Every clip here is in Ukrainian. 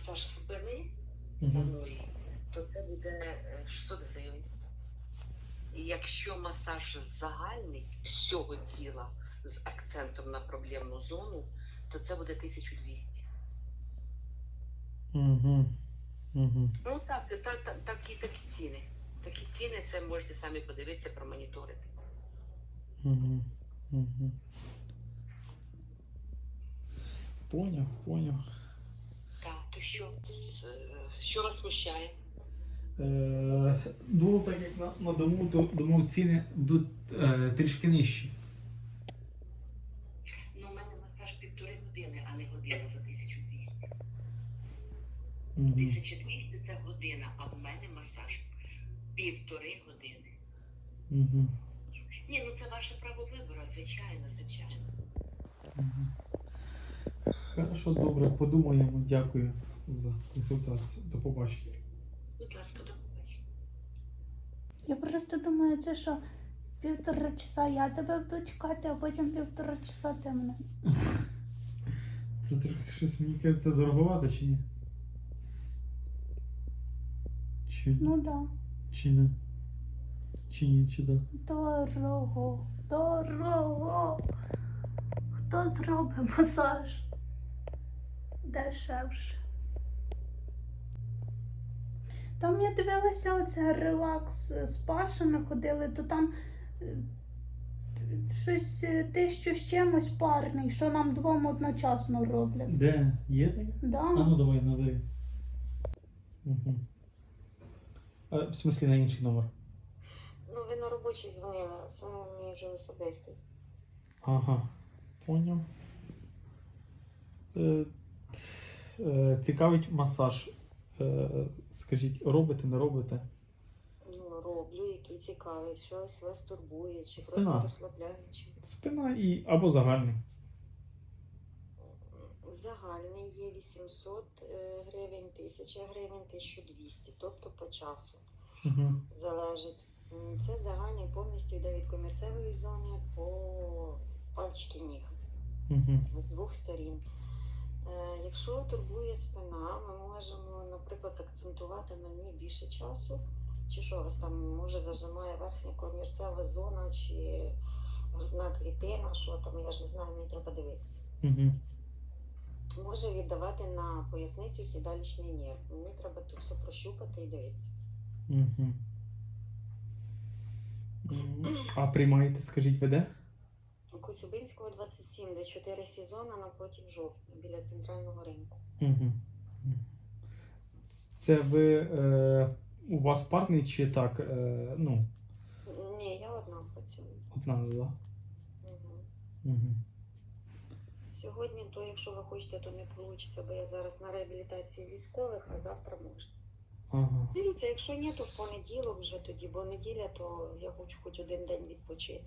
масаж спини Угу. то це буде е, 600 гривень. І якщо масаж загальний всього тіла з акцентом на проблемну зону, то це буде 1200. Угу. Угу. Ну так, та, та, такі, такі ціни. Такі ціни це можете самі подивитися, промоніторити. Угу. Угу. Поняв, поняв. Так, що, е, що вас смущає? Е, ну, так як на, на дому, то думав ціни будуть е, трішки нижчі. Ну, у мене масаж півтори години, а не година за 1200. Угу. 1200 це година, а у мене масаж півтори години. Угу. Ні, ну це ваше право вибору, звичайно, звичайно. Угу. Хорошо, добре, подумаємо. Дякую за консультацію. До побачення. Будь ласка, до побачення. Я просто думаю, це що півтора часа я тебе буду чекати, а потім півтора часа ти мене. Це трохи щось, мені кажеться, дороговато чи ні? Чи, Ну да. чи не? Чи ні, чи да? Дорого. Дорого. Хто зробить масаж? Дешевше. Там я дивилася оце релакс з Пашами ходили, то там е, щось е, тисячу з чимось парний, що нам двом одночасно роблять. Де? Є таке? Да? А ну давай, надай. Угу. А, в смислі на інший номер. Ну, ви на робочий дзвонили, а це мій вже особистий. Ага. Поняв. Е, т- е, цікавить масаж. Е, скажіть, робите, не робите? Ну, роблю, який цікавий, щось вас турбує, чи Спина. просто розслабляє, чи Спина і або загальний. загальний є 800 е, гривень, 1000 гривень, 1200, тобто по часу Угу. залежить. Це загальний повністю йде від комірцевої зони по пальчики ніг Угу. з двох сторін. Е, Якщо турбує спина, ми можемо, наприклад, акцентувати на ній більше часу, чи що вас там може зажимає верхня комірцева зона, чи грудна клітина, що там, я ж не знаю, мені треба дивитися. Угу. Може віддавати на поясницю сідалічний нерв. Мені треба тут все прощупати і дивитися. Угу. А приймаєте, скажіть, веде? Коцюбинського 27, де 4 сезони напроти жовтня, біля центрального ринку. Угу. Це ви е, у вас парний чи так? Е, ну, Ні, я одна працюю. одна? Угу. Угу. Сьогодні, то якщо ви хочете, то не вийде, бо я зараз на реабілітації військових, а завтра можна. Ага. Дивіться, якщо ні, то в понеділок вже тоді, бо неділя, то я хочу хоч один день відпочити.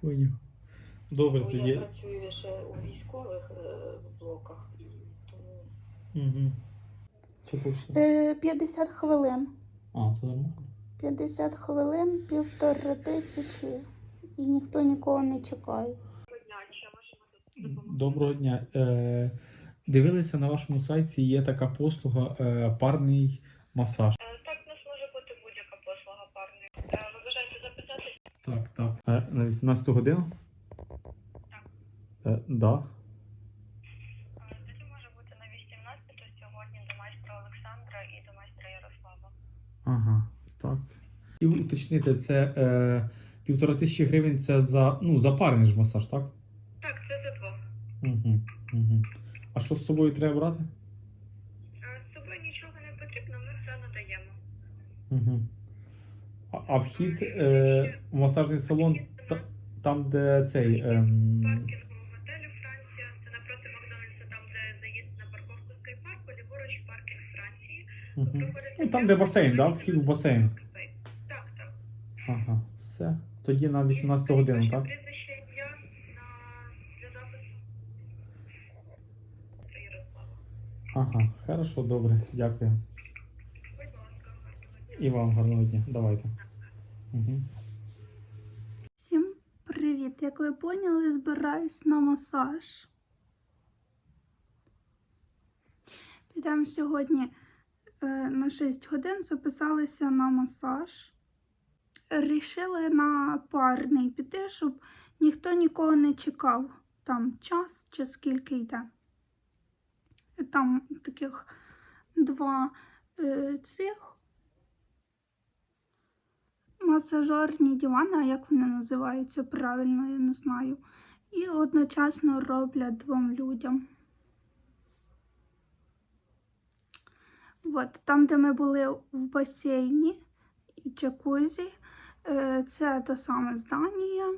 Поняв. Добре, я тоді. працюю ще у військових е, в блоках, і тому Угу. Е, 50 хвилин. А, це нормально. 50 хвилин, півтори тисячі, і ніхто нікого не чекає. Доброго дня. Е, дивилися на вашому сайті, є така послуга е, парний масаж. Е, Так, у нас може бути будь-яка послуга парної. Е, Ви бажаєте записати? Так, так. Е, на 18 годину? Так. Е, да. Е, Тоді може бути на 18 сьогодні до майстра Олександра і до майстра Ярослава. Ага, так. І уточнити, це е, півтора тисячі гривень це за, ну, за парний ж масаж, так? Так, це за двох. Угу, угу. А що з собою треба брати? Е, З собою нічого не потрібно, ми все надаємо. Угу. А, а вхід е, в масажний салон та, там, де цей. Ем, Паркінгу готелю Франція, це напроти Макдональдса, там де заїзд на парковку скайпарку, ліворуч паркінг Франції. угу. Ну, там, де басейн, да? Вхід в басейн. Так, так. Ага, все. Тоді на 18 годину, так? Прізвище ім'я на для запису. Це Ярослава. Ага, хорошо, добре, дякую. Будь ласка, гарного дня. І вам гарного дня. Давайте. Угу. Привіт! Як ви поняли, збираюсь на масаж. Йдемо сьогодні е, на 6 годин, записалися на масаж. Рішили на парний піти, щоб ніхто нікого не чекав. Там час чи скільки йде. Там таких два е, цих масажерні дивани, а як вони називаються правильно, я не знаю. І одночасно роблять двом людям. От, там, де ми були в басейні і джакузі, е, це те саме здання.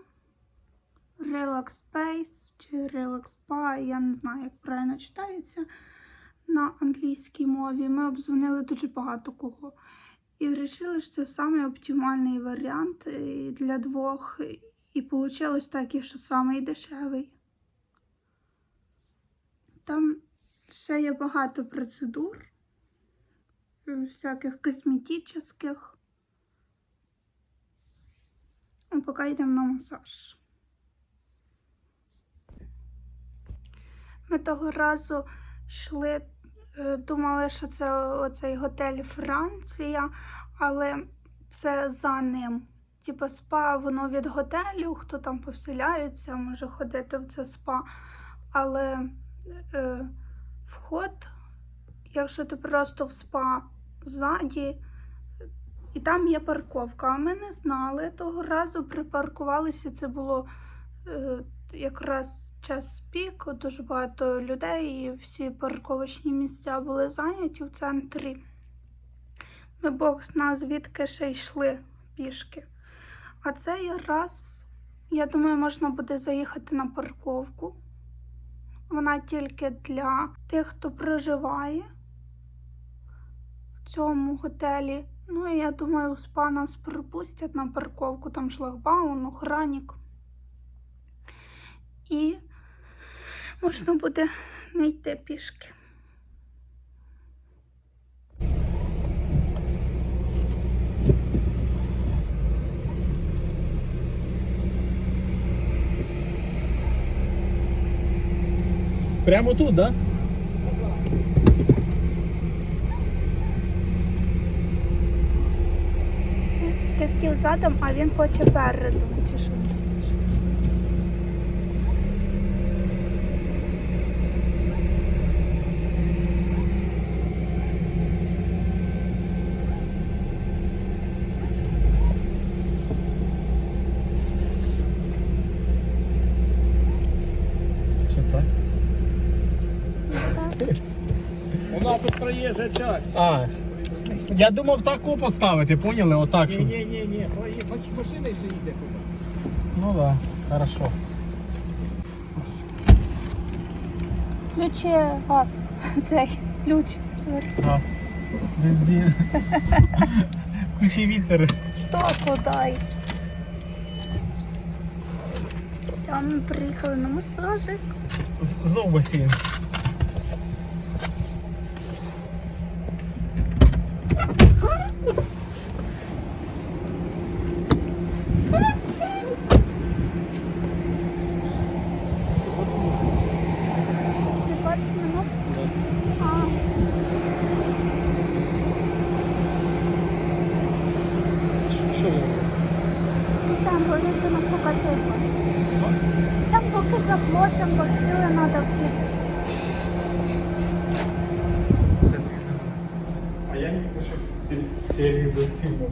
Relax Space чи Relax Spa, я не знаю, як правильно читається на англійській мові. Ми обдзвонили дуже багато кого. І вирішили, що це самий оптимальний варіант е, для двох. І вийшло так, що самий дешевий. Там ще є багато процедур, е, всяких косметичних. Ну, Поки йдемо на масаж. Ми того разу йшли, думали, що це оцей готель Франція, але це за ним. Типа спа, воно від готелю, хто там поселяється, може ходити в це спа. Але е, вход, якщо ти просто в спа ззаді, і там є парковка. А ми не знали того разу, припаркувалися. Це було е, якраз час пік, дуже багато людей, і всі парковочні місця були зайняті в центрі. Ми Бог зна звідки ще йшли пішки. А цей раз, я думаю, можна буде заїхати на парковку. Вона тільки для тих, хто проживає в цьому готелі. Ну і я думаю, спа нас пропустять на парковку, там шлагбаун, охранник. І можна буде не йти пішки. Прямо тут, так? Да? Ти хотів задом, а він хоче передом. Чи що? Що так? У нас тут проїжджа часть. А, я думав таку поставити, поняли? Отак, Ні, щоб. ні, ні, ні. Машина ще їде туди. Ну так, да, хорошо. Ключі газ. Цей ключ. Газ. Бензин. Ключі вітер. Току дай. Все, ми приїхали на масажик. З- Знов басейн. Ще 20 минут. А, Що ви? ну там вони вже на покаці. Там поки заплатям, бахіли треба втіти. Це А я не хочу фильма, фільму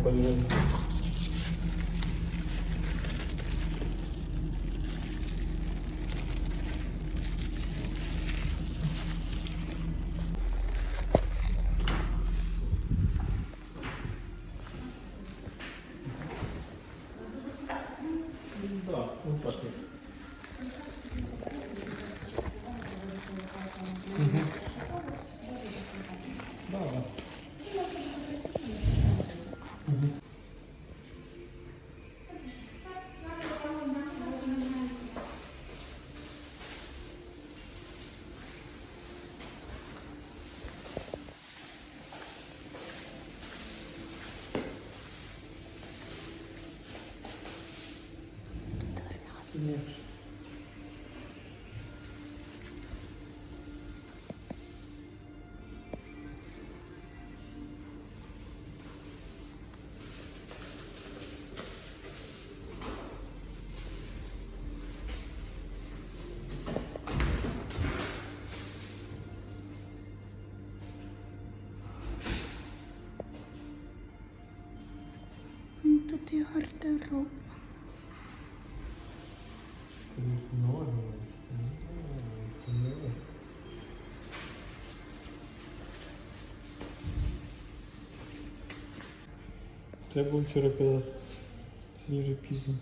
Відкритий гардероб. Треба вчора казати. Це дуже пізно.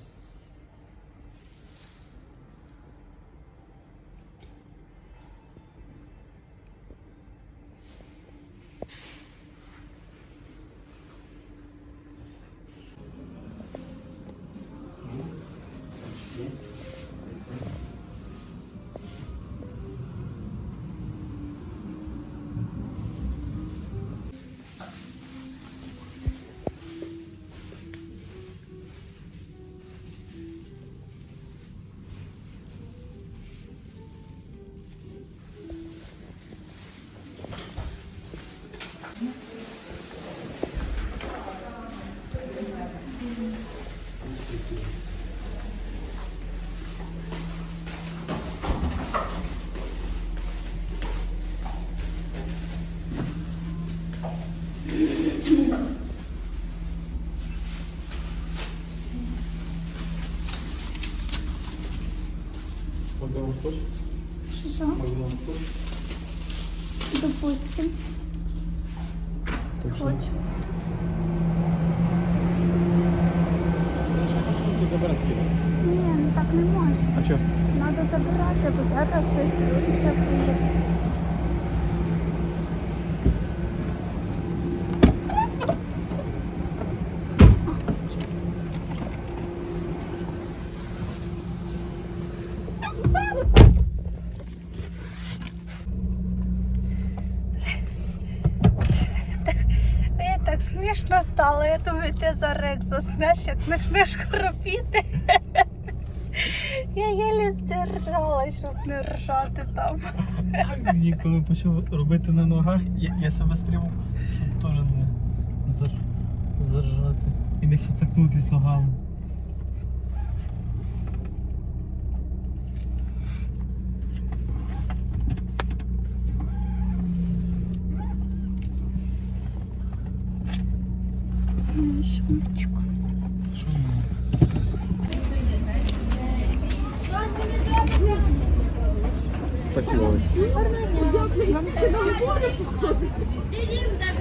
Хочеш? Що що? Богдан хочеш? Допустим. Точно. Хочу. Тільки забирати. Ні, ну так не можна. А чого? Треба забирати, бо зараз ще приїде. Мені так смішно стало. Я думаю, ти за рек заснеш, як почнеш хропіти. Я єлі здержала, щоб не ржати там. Мені коли почав робити на ногах, я, я себе стримав, щоб теж не зар, заржати. І не фіцакнутись ногами. Мою сумочку. Що воно? Спасибо.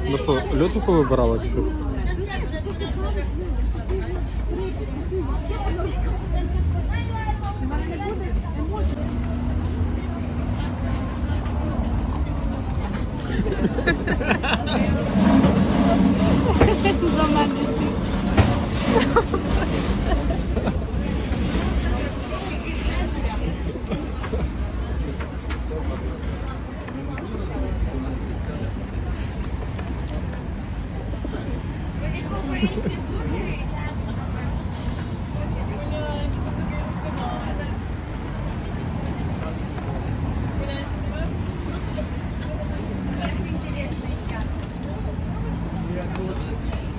Ну льоту чи?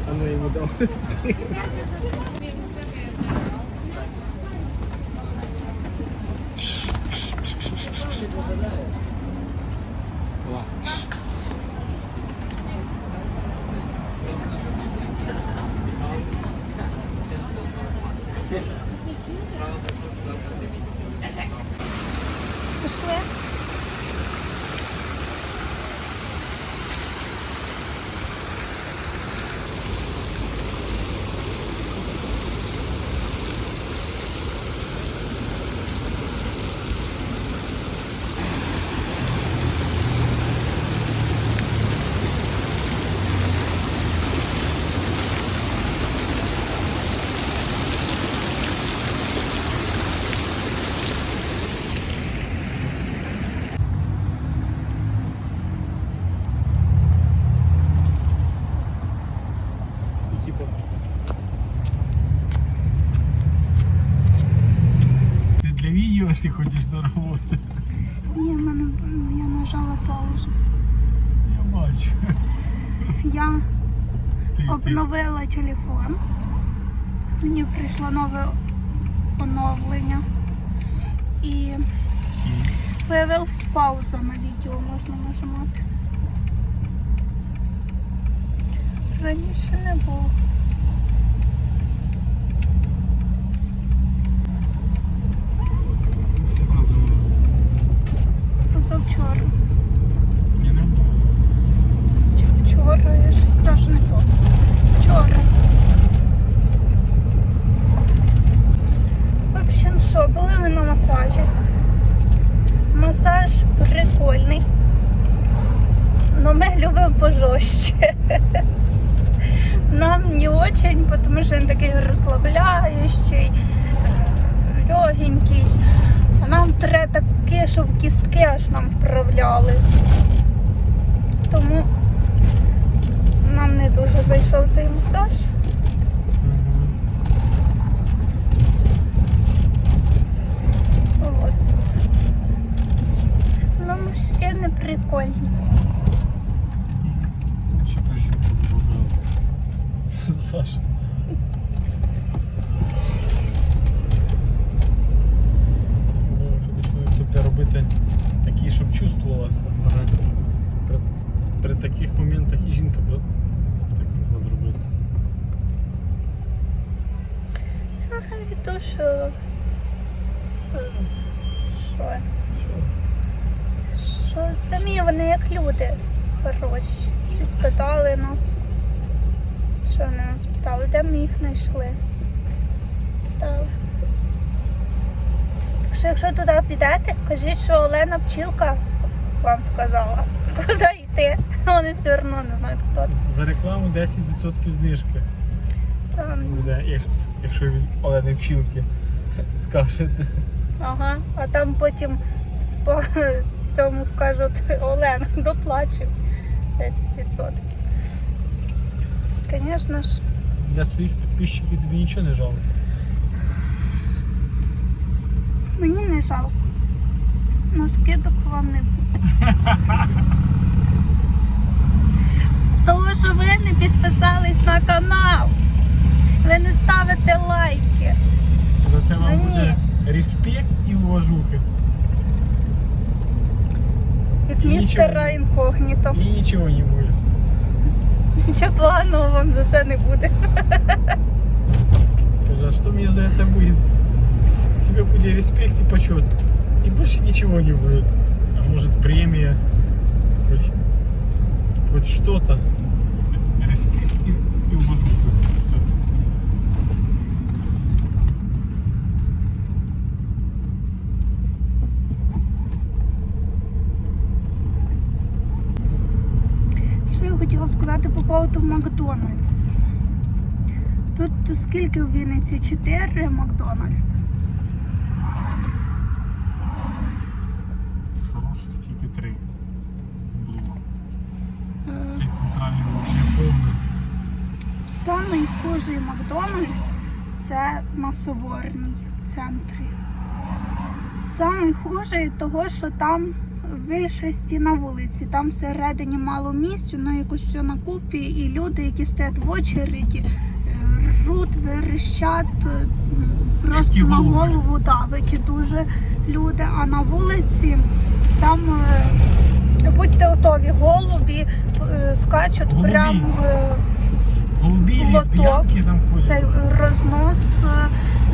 Ano yung daw? було нове оновлення. І виявилась пауза на відео можна нажимати. Раніше не було. Позавчора. Чи вчора, я щось навіть не помню. Вчора. общем, ну що, були ми на масажі. Масаж прикольний. але ми любимо пожорстче. Нам не очень, тому що він такий розслабляючий, легенький. А Нам треба таке, щоб кістки аж нам вправляли. Тому нам не дуже зайшов цей масаж. Ну, мужчини прикольні. Ще про жінку. Саша. Треба робити такі, щоб чувствувалося. Ага. При, при таких моментах і жінка б так могла зробити. Навіть то, що. Що? Що самі вони як люди хороші. Щось питали нас. Що вони нас питали? Де ми їх знайшли? Питали. Так що якщо туди підете, кажіть, що Олена Пчілка вам сказала. Куди йти? Вони все одно не знають, хто це. За рекламу 10% знижки Там, буде, якщо від Олени Пчілки скажете. ага. А там потім в спа цьому скажуть Олена, доплачу 10%. Звісно ж, Для своїх підписчиків тобі нічого не жалко. мені не жалко. Но скидок вам не буде. Того, що ви не підписались на канал. Ви не ставите лайки. За це вам Ну, ні. буде респект і уважухи. Містера ничего інкогніто. І нічого не буде. Нічого поганого вам за це не буде. Скажи, а что мне за это будет? Тебе будет респект и почет. И больше ничего не будет. А может премия, хоть, хоть что-то. Респект и, и уважуха. Всё. Що я хотіла сказати по поводу Макдональдс. Тут скільки в Вінниці? Чотири Макдональдс. Хороших тільки три. Було. Е, Цей центральний вообще повний. Самий хужий Макдональдс це на Соборній в центрі. Самий хужий того, що там в більшості на вулиці. Там всередині мало місць, воно якось все на купі, і люди, які стоять в очереді, ржуть, верещать, е, просто на голову давить дуже люди. А на вулиці там е, будьте готові, голубі е, скачуть Голубі. прямо. Голубі Лоток. цей рознос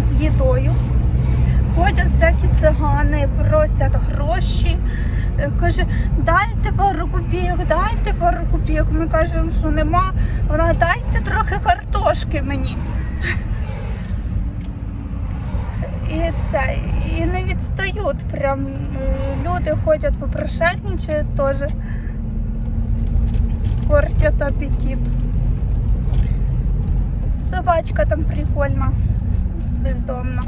з їдою. Ходять всякі цигани, просять гроші. Е, Каже, дайте пару копійок, дайте пару копійок. Ми кажемо, що нема. Вона дайте трохи картошки мені. І це, і не відстають. Прям е, люди ходять попрошайничають теж. Портять апетит. Собачка там прикольна. Бездомна.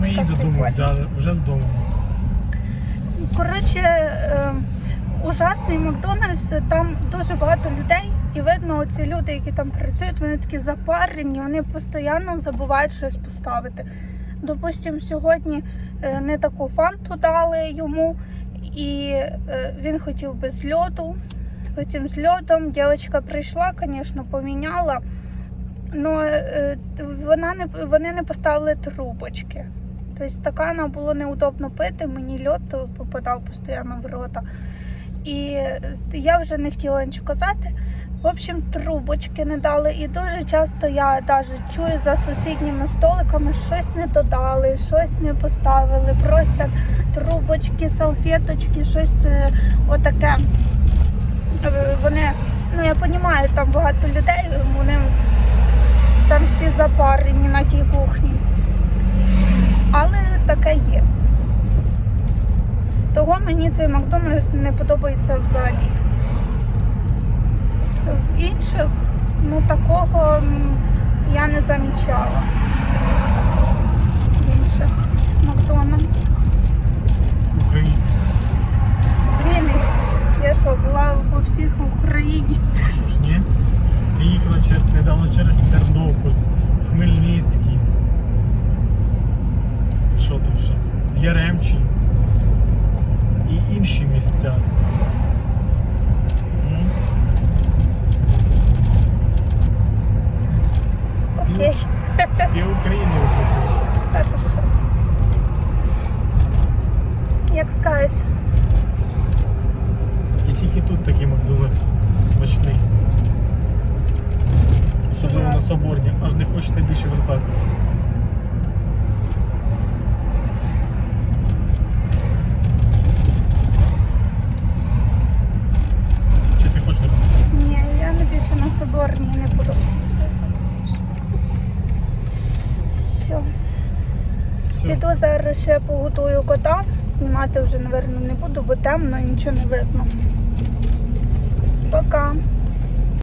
Ми її додому прикольна. взяли, вже з дому. Коротше, е, ужасний Макдональдс, там дуже багато людей, і видно, оці люди, які там працюють, вони такі запарені, вони постійно забувають щось поставити. Допустимо, сьогодні е, не таку фанту дали йому, і е, він хотів без льоду. Потім з льодом дівчинка прийшла, звісно, поміняла. але вона не, вони не поставили трубочки. Тобто стакана було неудобно пити, мені льод попадав постійно в рота. І я вже не хотіла нічого казати. В общем, трубочки не дали. І дуже часто я навіть чую за сусідніми столиками, щось не додали, щось не поставили, просять трубочки, салфеточки, щось е, отаке. Е, Вони, ну я розумію, там багато людей, вони там всі запарені на тій кухні. Але таке є. Того мені цей Макдональдс не подобається взагалі. В інших, ну такого я не замічала. В інших Макдональдс. Україні. Вінниці. Я що, була у всіх в Україні. Що ж ні? Ти їхала недавно через Тернопіль, Хмельницький. Що там ще? Яремчі. І інші місця. Окей, І виходить. хорошо. Як скажеш. І тільки тут такий Макдональдс смачний. Особливо на Соборні. Аж не хочеться більше вертатися. буду. Все. Все. Піду зараз ще поготую кота. Знімати вже, мабуть, не буду, бо темно і нічого не видно. Пока.